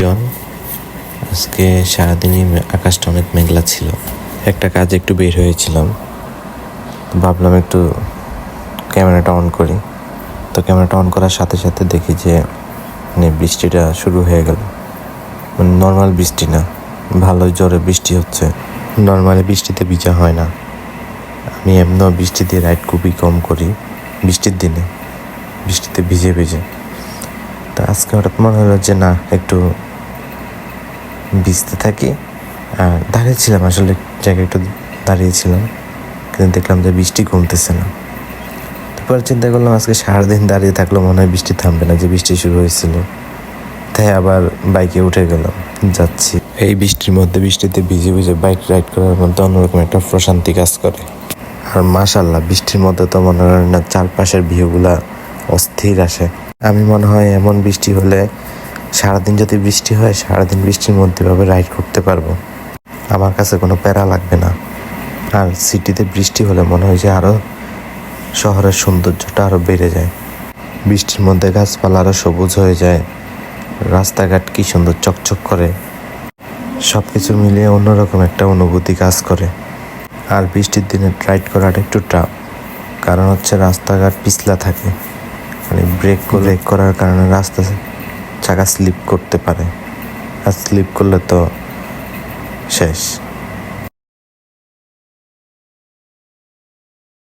Everyone আজকে সারাদিনই আকাশটা অনেক মেঘলা ছিল। একটা কাজ একটু বের হয়েছিলাম। ভাবলাম একটু ক্যামেরাটা অন করি। তো ক্যামেরাটা অন করার সাথে সাথে দেখি যে মানে বৃষ্টিটা শুরু হয়ে গেল। মানে নর্মাল বৃষ্টি না। ভালো জোরে বৃষ্টি হচ্ছে। নর্মালি বৃষ্টিতে ভিজা হয় না। আমি এমনও বৃষ্টিতে রাইড খুবই কম করি। বৃষ্টির দিনে। বৃষ্টিতে ভিজে ভিজে। তা আজকে হঠাৎ মনে হলো যে, না, একটু ভিজতে থাকি। আর দাঁড়িয়েছিলাম আসলে জায়গায় একটু দাঁড়িয়েছিলাম কিন্তু দেখলাম যে বৃষ্টি কমতেছে না। তারপর চিন্তা করলাম, আজকে সারাদিন দাঁড়িয়ে থাকল মনে হয় বৃষ্টি থামবে না, যে বৃষ্টি শুরু হয়েছিল। তাই আবার বাইকে উঠে গেলাম, যাচ্ছি। এই বৃষ্টির মধ্যে বৃষ্টিতে ভিজে ভিজে বাইক রাইড করার মধ্যে অন্যরকম একটা প্রশান্তি কাজ করে। আর মাশাল্লাহ বৃষ্টির মধ্যে তো মনে হয় না চারপাশের ভিউগুলা অস্থির আসে। আমি মনে হয় এমন বৃষ্টি হলে সারাদিন যদি বৃষ্টি হয়, সারাদিন বৃষ্টির মধ্যে ভাবে রাইড করতে পারব। আমার কাছে কোনো প্যারা লাগবে না। আর সিটিতে বৃষ্টি হলে মনে হয় যে আরও শহরের সৌন্দর্যটা আরও বেড়ে যায়। বৃষ্টির মধ্যে গাছপালা আরও সবুজ হয়ে যায়। রাস্তাঘাট কি সুন্দর চকচক করে। সব কিছু মিলিয়ে অন্যরকম একটা অনুভূতি কাজ করে। আর বৃষ্টির দিনে রাইড করাটা একটু টাফ কারণ হচ্ছে রাস্তাঘাট পিছলা থাকে। মানে ব্রেক ব্রেক করার কারণে রাস্তা চাকা স্লিপ করতে পারে। আর স্লিপ করলে তো শেষ।